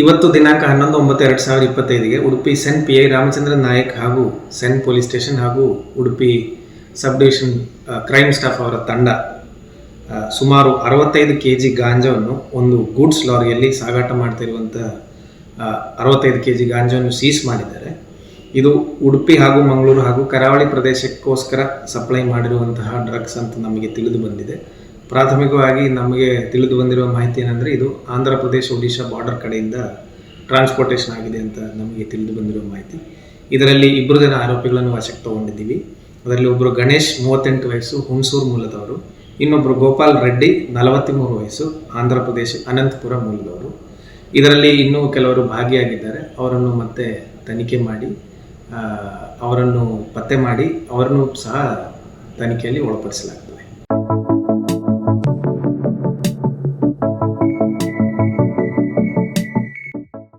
ಇವತ್ತು ದಿನಾಂಕ ಹನ್ನೊಂದು ಒಂಬತ್ತು ಎರಡು ಸಾವಿರದ ಇಪ್ಪತ್ತೈದಿಗೆ Udupi CEN P I Ramachandra Nayak ಹಾಗೂ ಸೆನ್ ಪೊಲೀಸ್ ಸ್ಟೇಷನ್ ಹಾಗೂ Udupi sub division crime staff ಅವರ ತಂಡ ಸುಮಾರು ಅರವತ್ತೈದು ಕೆ ಜಿ ಗಾಂಜಾವನ್ನು ಒಂದು ಗೂಡ್ಸ್ ಲಾರಿಯಲ್ಲಿ ಸಾಗಾಟ ಮಾಡ್ತಿರುವಂಥ ಅರವತ್ತೈದು ಕೆ ಜಿ ಗಾಂಜಾವನ್ನು ಸೀಸ್ ಮಾಡಿದ್ದಾರೆ. ಇದು ಉಡುಪಿ ಹಾಗೂ ಮಂಗಳೂರು ಹಾಗೂ ಕರಾವಳಿ ಪ್ರದೇಶಕ್ಕೋಸ್ಕರ ಸಪ್ಲೈ ಮಾಡಿರುವಂತಹ ಡ್ರಗ್ಸ್ ಅಂತ ನಮಗೆ ತಿಳಿದು ಬಂದಿದೆ. ಪ್ರಾಥಮಿಕವಾಗಿ ನಮಗೆ ತಿಳಿದು ಬಂದಿರುವ ಮಾಹಿತಿ ಏನಂದರೆ ಇದು ಆಂಧ್ರ ಪ್ರದೇಶ ಒಡಿಶಾ ಬಾರ್ಡರ್ ಕಡೆಯಿಂದ ಟ್ರಾನ್ಸ್ಪೋರ್ಟೇಷನ್ ಆಗಿದೆ ಅಂತ ನಮಗೆ ತಿಳಿದು ಬಂದಿರುವ ಮಾಹಿತಿ. ಇದರಲ್ಲಿ ಇಬ್ಬರು ಜನ ಆರೋಪಿಗಳನ್ನು ವಶಕ್ಕೆ ತಗೊಂಡಿದ್ದೀವಿ. ಅದರಲ್ಲಿ ಒಬ್ಬರು ಗಣೇಶ್ ಮೂವತ್ತೆಂಟು ವಯಸ್ಸು, ಹುಣಸೂರು ಮೂಲದವರು. ಇನ್ನೊಬ್ಬರು ಗೋಪಾಲ್ ರೆಡ್ಡಿ ನಲವತ್ತ್ಮೂರು ವಯಸ್ಸು, ಆಂಧ್ರ ಪ್ರದೇಶ ಅನಂತಪುರ ಮೂಲದವರು. ಇದರಲ್ಲಿ ಇನ್ನೂ ಕೆಲವರು ಭಾಗಿಯಾಗಿದ್ದಾರೆ. ಅವರನ್ನು ಮತ್ತೆ ತನಿಖೆ ಮಾಡಿ ಅವರನ್ನು ಪತ್ತೆ ಮಾಡಿ, ಅವರನ್ನು ಸಹ ತನಿಖೆಯಲ್ಲಿ ಒಳಪಡಿಸಲಾಗಿದೆ.